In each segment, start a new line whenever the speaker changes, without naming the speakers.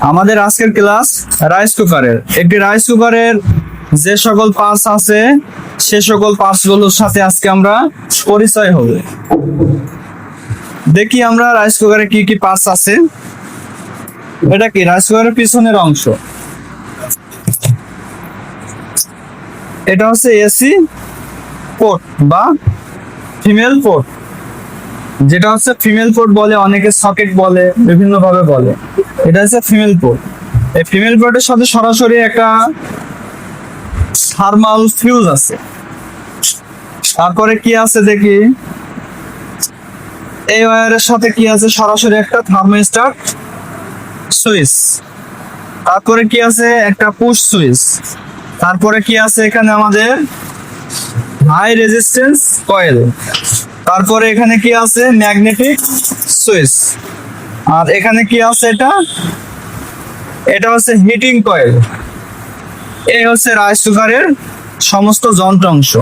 আমাদের আজকের class rice কুকারের। একটি রাইস কুকারের যে সকল পার্টস আছে, সে সকল পার্টসগুলোর সাথে আজকে আমরা পরিচয় হবে। দেখি আমরা রাইস কুকারে কি কি পার্টস আছে। এটা কি? রাইস কুকারের পিছনের অংশ। এটা হচ্ছে এসি পোর্ট বা ফিমেল পোর্ট। যেটা হচ্ছে ফিমেল পোর্ট বলে, অনেকে সকেট বলে বিভিন্ন ভাবে বলে। এটা হচ্ছে ফিমেল পোর্ট এই ফিমেল পোর্টের সাথে সরাসরি একটা থার্মাল ফিউজ আছে। তারপরে কি আছে দেখি? এই ওয়্যারের সাথে কি আছে? সরাসরি একটা থার্মোস্টার সুইচ তারপরে কি আছে? একটা পুশ সুইচ তারপরে কি আছে এখানে আমাদের হাই রেজিস্ট্যান্স কয়েল তারপরে এখানে কি আছে? ম্যাগনেটিক সুইচ আর এখানে কি আছে এটা? এটা হচ্ছে হিটিং কয়েল এই হচ্ছে রাইস কুকারের সমস্ত যন্ত্র অংশ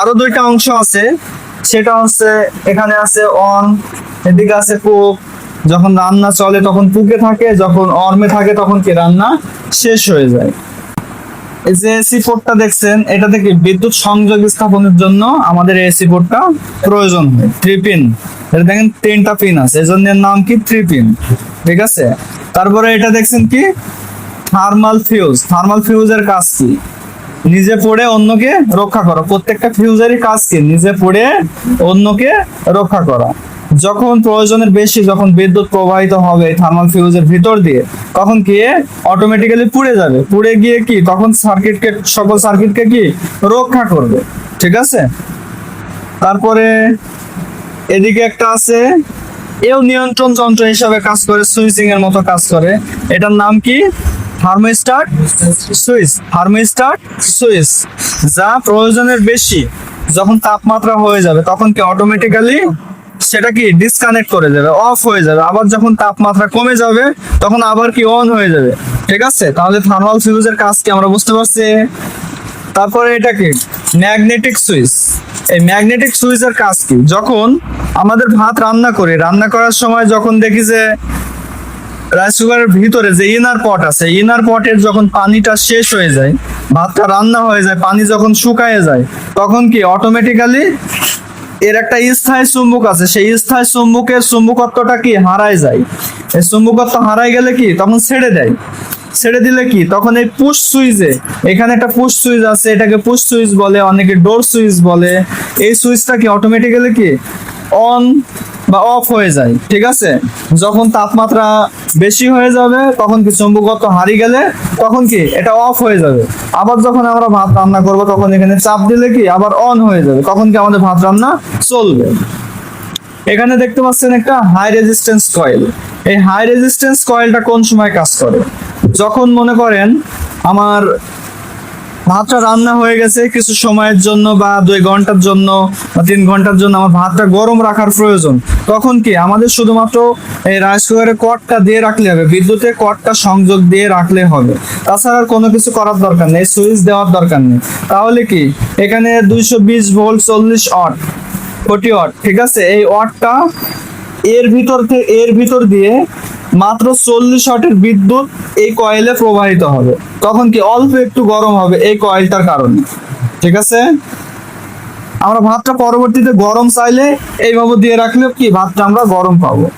আরও দুইটা অংশ আছে। সেটা হচ্ছে এখানে আছে অন এদিকে আছে কুক যখন রান্না চলে তখন পুকে থাকে, যখন অর্মে থাকে তখন কি রান্না শেষ হয়ে যায়। এই যে এসি পোর্টটা দেখছেন, এটা থেকে বিদ্যুৎ সংযোগ স্থাপনের জন্য আমাদের এসি পোর্টটা প্রয়োজন হয়। থ্রি পিন এটা দেখেন, তিনটা পিন আছে। এজন্য নাম কি? থ্রি পিন ঠিক আছে? তারপরে এটা দেখছেন কি? থার্মাল ফিউজ থার্মাল ফিউজের কাজ কি? নিজে পড়ে অন্যকে রক্ষা করা। প্রত্যেকটা ফিউজেরই কাজ কি? নিজে পড়ে অন্যকে রক্ষা করা। যখন প্রয়োজনের বেশি যখন বিদ্যুৎ প্রবাহিত হবে থার্মাল ফিউজের ভিতর দিয়ে, তখন কি অটোমেটিক্যালি পুড়ে যাবে। পুড়ে গিয়ে কি? তখন সার্কিটকে সকল সার্কিটকে কি? রক্ষা করবে। ঠিক আছে? তারপরে এদিকে একটা আছে, এও নিয়ন্ত্রণ যন্ত্র হিসাবে কাজ করে সুইচিং এর মতো কাজ করে। এটার নাম কি? থার্মোস্টাট সুইচ থার্মোস্টাট সুইচ যা প্রয়োজনের বেশি, যখন তাপমাত্রা হয়ে যাবে, তখন কি অটোমেটিক্যালি সেটা কি ডিসকানেক্ট করে যাবে অফ হয়ে যাবে, আবার যখন তাপমাত্রা কমে যাবে, তখন আবার কি অন হয়ে যাবে, ঠিক আছে? তাহলে থার্মাল ফিউজের কাজ কি আমরা বুঝতে পারছি? তারপরে এটা কি? ম্যাগনেটিক সুইচ এই ম্যাগনেটিক সুইচের কাজ কি? যখন আমাদের ভাত রান্না করি, রান্না করার সময় যখন দেখি যে রাইস কুকারের ভিতরে যে ইনার পট আছে ইনার পটের যখন পানিটা শেষ হয়ে যায়, ভাতটা রান্না হয়ে যায়, পানি যখন শুকায় যায়, তখন কি অটোমেটিক্যালি এর একটা স্থায়ী চুম্বক আছে। সেই স্থায়ী চুম্বকের চুম্বকত্বটা কি? হারায় যায়। এই চুম্বকত্ব হারায় গেলে কি? তখন ছেড়ে দেয়। ছেড়ে দিলে কি? তখন এই পুশ সুইচে এখানে একটা পুশ সুইচ আছে, এটাকে পুশ সুইচ বলে, অনেকে ডোর সুইচ বলে। এই সুইচটা কি অটোমেটিক্যালি কি? অন বা অফ হয়ে যায়, ঠিক আছে? যখন তাপমাত্রা বেশি হয়ে যাবে, তখন কি চুম্বকত্ব হারিয়ে গেলে, তখন কি এটা অফ হয়ে যাবে। আবার যখন আমরা ভাত রান্না করব, তখন এখানে চাপ দিলে কি আবার অন হয়ে যাবে, তখন কি আমাদের ভাত রান্না চলবে। এখানে দেখতে পাচ্ছেন একটা হাই রেজিস্ট্যান্স কয়েল এই হাই রেজিস্ট্যান্স কয়েলটা কোন সময় কাজ করে? যখন মনে করেন আমার ভাতটা রান্না হয়ে গেছে কিছু সময়ের জন্য বা দুই ঘণ্টার জন্য বা তিন ঘণ্টার জন্য আমার ভাতটা গরম রাখার প্রয়োজন। তখন কি আমাদের শুধুমাত্র এই রাইস কুকারের কটটা দিয়ে রাখলে হবে, বিদ্যুতের কটটা সংযোগ দিয়ে রাখলে হবে। তাছাড়া কোনো কিছু করার দরকার নেই সুইচ দেওয়ার দরকার নেই। তাহলে কি এখানে দুইশো বিশ ভোল্ট চল্লিশ অট ফোর্টি ওয়াট ঠিক আছে? এই ওয়াটটা এর ভিতর থেকে এর ভিতর দিয়ে মাত্র চল্লিশ ওয়াটের বিদ্যুৎ এই কয়েলে প্রবাহিত হবে। তখন কি অল্প একটু গরম হবে এই কয়েলটার কারণে। ঠিক আছে? আমরা ভাতটা পরবর্তীতে গরম চাইলে এইভাবে দিয়ে রাখলে কি ভাতটা আমরা গরম পাবো।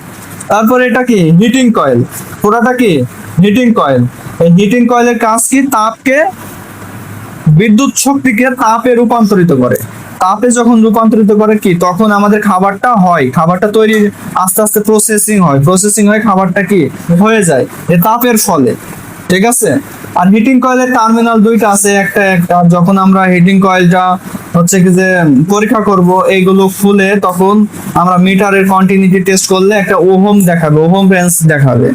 তারপর এটা কি? Heating coil. পুরাটা কি? Heating coil. এই হিটিং কয়েলের কাজ কি? তাপকে, বিদ্যুৎ শক্তিকে তাপে রূপান্তরিত করে। তাপে যখন রূপান্তরিত করে কি? তখন আমাদের খাবারটা হয়। খাবারটা তৈরি আস্তে আস্তে প্রসেসিং হয়। প্রসেসিং হয়ে খাবারটা কি? হয়ে যায়। এ তাপের ফলে। ঠিক আছে? আর হিটিং কয়েলের টার্মিনাল দুইটা আছে। একটা একটা যখন আমরা হিটিং কয়েলটা হচ্ছে কি যে পরীক্ষা করব, এইগুলো ফুলে তখন আমরা মিটারের কন্টিনিউটি টেস্ট করলে একটা ওহম দেখাবে, ওহম রেঞ্জ দেখাবে।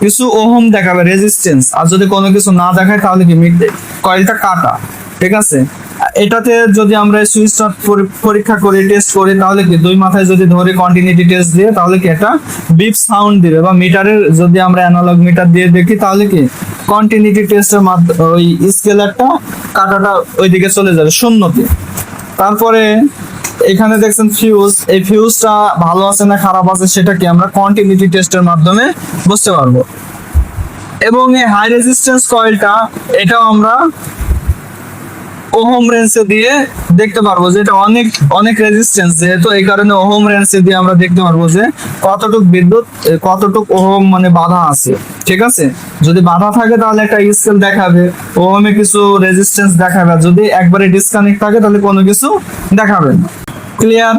কিছু ওহম দেখাবে রেজিস্ট্যান্স আর যদি কোনো কিছু না দেখায় তাহলে কি? মিড কয়েলটা কাটা। ঠিক আছে? এটাতে যদি আমরা সুইচ সুইচটা পরীক্ষা করি টেস্ট করি, তাহলে কি? দুই মাথায় যদি ধরে কন্টিনিউটি টেস্ট দিয়ে, তাহলে কি একটা বিপ সাউন্ড দিবে বা মিটারের যদি আমরা অ্যানালগ মিটার দিয়ে দেখি, তাহলে কি? কন্টিনিউটি টেস্টের মাধ্যমে ওই স্কেলারটা কাটাটা ওইদিকে চলে যাবে, শূন্যতে। তারপরে এখানে দেখছেন ফিউজ এই ফিউজটা ভালো আছে না খারাপ আছে সেটা কি? আমরা কন্টিনিউটি টেস্টের মাধ্যমে বুঝতে পারব। এবং এই হাই রেজিস্ট্যান্স কয়েলটা এটাও আমরা ওহম রেঞ্জে দিয়ে দেখতে পারব যে এটা অনেক অনেক রেজিস্ট্যান্স যেহেতু এই কারণে ওহম রেঞ্জে দিয়ে আমরা দেখতে পারব যে কতটুক বিদ্যুৎ কতটুক ওহম মানে বাধা আছে, ঠিক আছে? যদি বাধা থাকে তাহলে একটা স্কেল দেখাবে, ওহমে কিছু রেজিস্ট্যান্স দেখাবে যদি একবারে ডিসকানেক্ট থাকে তাহলে কোনো কিছু দেখাবে না। ক্লিয়ার